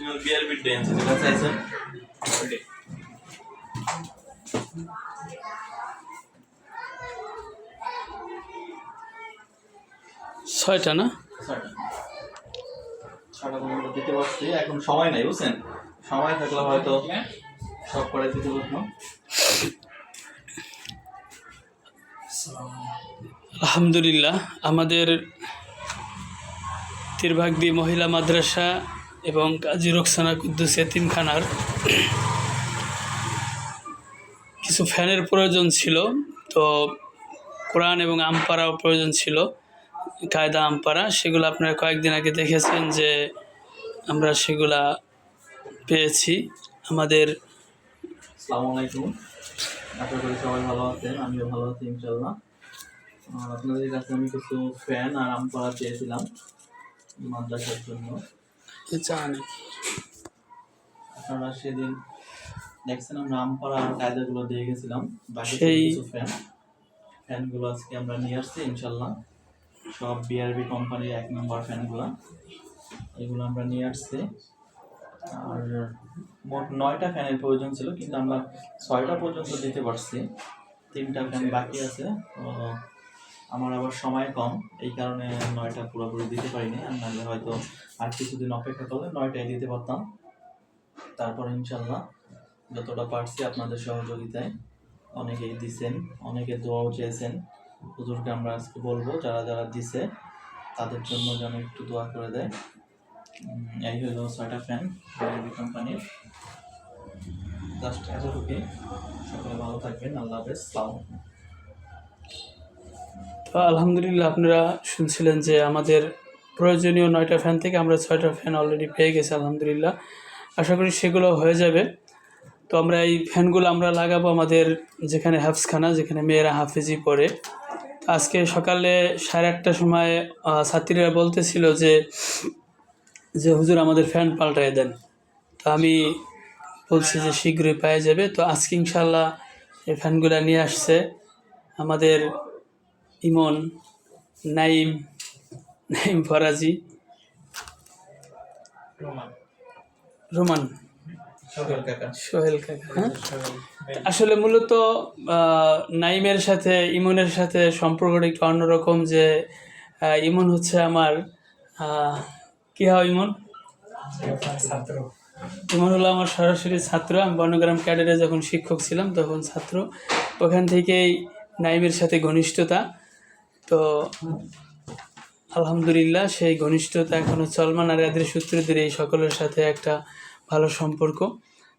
Original BRB dense যেটা চাইছেন ছয়টা না? ছয়টা। ছয়টা দিতে পারছি এখন সময় নাই বুঝছেন? সময় থাকলে হয়তো সব করে দিতে পারতাম। আলহামদুলিল্লাহ আমাদের তীরভাগদি মহিলা মাদ্রাসা এবং কাজী রোকসানা কুদ্দুস এতিমখানার কিছু ফ্যানের প্রয়োজন ছিল। তো কোরআন এবং আমপারাও প্রয়োজন ছিল, কায়দা আমপারা। সেগুলো আপনারা কয়েকদিন আগে দেখেছেন যে আমরা সেগুলা পেয়েছি। আমাদের আলাইকুম। আশা করি সবাই ভালো আছেন, আমিও ভালো আছি ইনশাল্লাহ আপনাদের কাছে আমি কিছু ফ্যান আর আম করা চেয়েছিলাম মাদ্রাসার জন্য। জানি আপনারা সেদিন করা আর কায়দাগুলো দিয়ে গেছিলাম। বাকি সেই- কিছু ফ্যান ফ্যানগুলো আজকে আমরা নিয়ে আসছি ইনশাল্লাহ। সব বিআরবি কোম্পানির এক নম্বর ফ্যানগুলো এগুলো আমরা নিয়ে আসছি। আর মোট নয়টা ফ্যানের প্রয়োজন ছিল কিন্তু আমরা ছয়টা পর্যন্ত দিতে পারছি। তিনটা ফ্যান বাকি আছে তো আমার আবার সময় কম, এই কারণে নয়টা পুরোপুরি দিতে পারিনি, আর নাহলে হয়তো আর কিছুদিন অপেক্ষা করলে নয়টাই দিতে পারতাম। তারপর ইনশাল্লাহ যতটা পারছি আপনাদের সহযোগিতায়, অনেকেই দিছেন, অনেকে দোয়াও চেয়েছেন। হুজুরকে আমরা আজকে বলব, যারা যারা দিছে, তাদের জন্য যেন একটু দোয়া করে দেয়। এই হলো ছয়টা ফ্যান কোম্পানির। জাস্ট এতটুকুই। সকলে ভালো থাকবেন, আল্লাহ হাফেজ, সালাম। তো আলহামদুলিল্লাহ আপনারা শুনছিলেন যে আমাদের প্রয়োজনীয় নয়টা ফ্যান থেকে আমরা ছয়টা ফ্যান অলরেডি পেয়ে গেছি, আলহামদুলিল্লাহ। আশা করি সেগুলো হয়ে যাবে। তো আমরা এই ফ্যানগুলো আমরা লাগাবো আমাদের যেখানে হাফসখানা যেখানে মেয়েরা হাফেজি পড়ে। আজকে সকালে সাড়ে আটটার সময় ছাত্রীরা বলতেছিল যে যে হুজুর আমাদের ফ্যান পাল্টাই দেন। তো আমি বলছি যে শীঘ্রই পাওয়া যাবে। তো আজকে ইনশাল্লাহ এই ফ্যানগুলো নিয়ে আসছে। আমাদের ইমন নাইম নাইম ফরাজি রোমান। সোহেল কাকা। হ্যাঁ? আসলে মূলত নাইমের সাথে ইমনের সাথে সম্পর্কটা একটু অন্যরকম যে ইমন হচ্ছে আমার কি হয় ইমন? ছাত্র। ইমন হলো আমার সরাসরি ছাত্র। আমি বর্ণগ্রাম ক্যাডারে যখন শিক্ষক ছিলাম তখন ছাত্র। ওখান থেকেই নাইমের সাথে ঘনিষ্ঠতা। আলহামদুলিল্লাহ সেই ঘনিষ্ঠতা এখনও চলমান আর এদের সূত্রে ধরে এই সকলের সাথে একটা ভালো সম্পর্ক।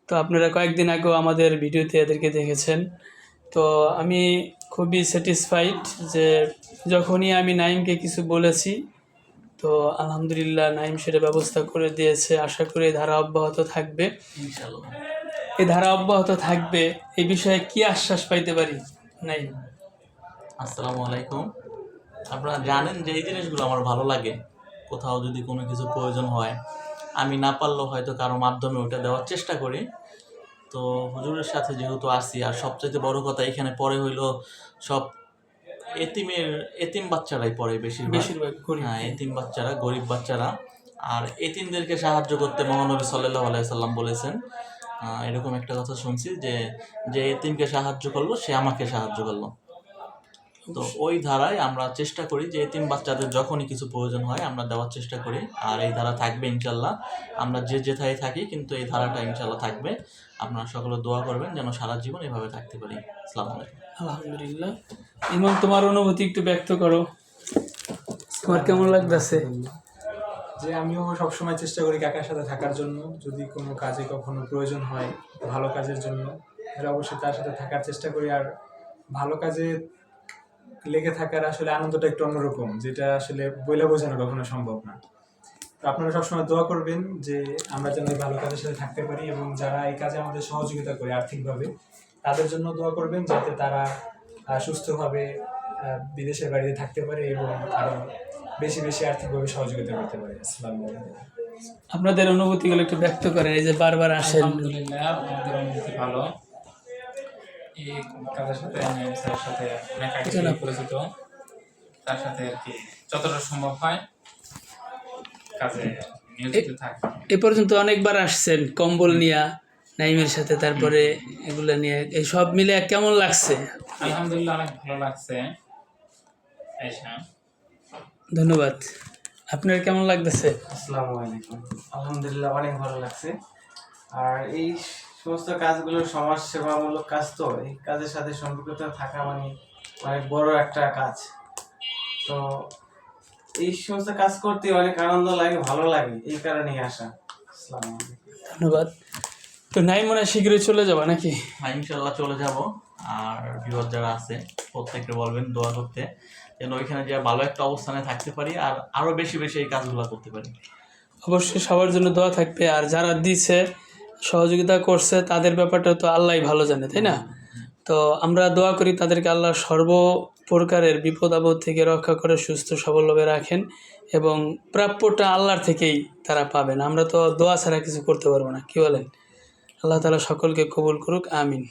তো আপনারা কয়েকদিন আগেও আমাদের ভিডিওতে এদেরকে দেখেছেন। তো আমি খুবই স্যাটিসফাইড যে যখনই আমি নাইমকে কিছু বলেছি তো আলহামদুলিল্লাহ নাইম সেটা ব্যবস্থা করে দিয়েছে। আশা করি এই ধারা অব্যাহত থাকবে। এই ধারা অব্যাহত থাকবে এই বিষয়ে কি আশ্বাস পাইতে পারি নাইম আসসালামু আলাইকুম। আপনারা জানেন যে এই জিনিসগুলো আমার ভালো লাগে। কোথাও যদি কোনো কিছু প্রয়োজন হয় আমি না পারলেও হয়তো কারও মাধ্যমে ওটা দেওয়ার চেষ্টা করি। তো হুজুরের সাথে যেহেতু আসি আর সবচাইতে বড় কথা এখানে পরে হইল সব এতিমের এতিম বাচ্চারাই পড়ে বেশিরভাগ। বেশিরভাগ করি হ্যাঁ এতিম বাচ্চারা গরিব বাচ্চারা। আর এতিমদেরকে সাহায্য করতে মহানবী সাল্লাহ আলাইসাল্লাম বলেছেন। এরকম একটা কথা শুনছি যে যে এতিমকে সাহায্য করল সে আমাকে সাহায্য করল। তো ওই ধারায় আমরা চেষ্টা করি যে এতিম বাচ্চাদের যখনই কিছু প্রয়োজন হয় আমরা দেওয়ার চেষ্টা করি। আর এই ধারা থাকবে ইনশাল্লাহ। আমরা যে যেথায় থাকি কিন্তু এই ধারাটা ইনশাল্লাহ থাকবে। আপনারা সকলে দোয়া করবেন যেন সারা জীবন এভাবে থাকতে পারি। আসসালামু আলাইকুম। আলহামদুলিল্লাহ। ইমন তোমার অনুভূতি একটু ব্যক্ত করো। তোমার কেমন লাগতেছে? যে আমিও সবসময় চেষ্টা করি কাকার সাথে থাকার জন্য। যদি কোনো কাজে কখনো প্রয়োজন হয় ভালো কাজের জন্য তাহলে অবশ্যই তার সাথে থাকার চেষ্টা করি। আর ভালো কাজে লেগে থাকার আসলে আনন্দটা একটু অন্যরকম যেটা আসলে বইলা বোঝানো কখনো সম্ভব না। তো আপনারা সবসময় দোয়া করবেন যে আমরা যেন ভালো কাজের সাথে থাকতে পারি এবং যারা এই কাজে আমাদের সহযোগিতা করে আর্থিকভাবে তাদের জন্য দোয়া করবেন যাতে তারা আহ, সুস্থভাবে আহ, বিদেশের বাড়িতে থাকতে পারে এবং আরও বেশি বেশি আর্থিকভাবে সহযোগিতা করতে পারে। আসসালামু আলাইকুম। আপনাদের অনুভূতিগুলো একটু ব্যক্ত করেন এই যে বারবার আসেন। আলহামদুলিল্লাহ আমাদের অনুভূতি ভালো। এই কাজের সাথে আমি স্যারের সাথে অনেক আগে থেকেই পরিচিত। তার সাথে আর কি যতটা সম্ভব হয় কাজে নিয়োজিত থাকি। এ পর্যন্ত অনেকবার আসছেন কম্বল নিয়া নাইমের সাথে তারপরে এগুলা নিয়ে এই সব মিলে কেমন লাগছে? আলহামদুলিল্লাহ অনেক ভালো লাগছে। ধন্যবাদ। আপনার কেমন লাগতেছে? আসসালামু আলাইকুম। আলহামদুলিল্লাহ অনেক ভালো লাগছে। আর এই সমস্ত কাজগুলো সমাজ সেবামূলক কাজ তো এই কাজের সাথে সম্পর্কিত থাকা মানে অনেক বড় একটা কাজ। তো এই সমস্ত কাজ করতে অনেক আনন্দ লাগে ভালো লাগে এই কারণেই আসা। ধন্যবাদ। তো নাই মনে হয় শীঘ্রই চলে যাবা নাকি? হ্যাঁ ইনশাল্লাহ চলে যাব। আর ভিউয়ার যারা আছে প্রত্যেককে বলবেন দোয়া করতে যেন ওইখানে যে ভালো একটা অবস্থানে থাকতে পারি আর আরও বেশি বেশি এই কাজগুলো করতে পারি। অবশ্যই সবার জন্য দোয়া থাকবে। আর যারা দিছে সহযোগিতা করছে, তাদের ব্যাপারটা তো আল্লাহ ভালো জানে, তাই না? তো আমরা দোয়া করি তাদেরকে আল্লাহ সর্ব প্রকারের বিপদ আপদ থেকে রক্ষা করে, সুস্থ সবলভাবে রাখেন এবং প্রাপ্যটা আল্লাহর থেকেই তারা পাবেন। আমরা তো দোয়া ছাড়া কিছু করতে পারব না, কি বলেন? আল্লাহ তালা সকলকে কবুল করুক, আমিন।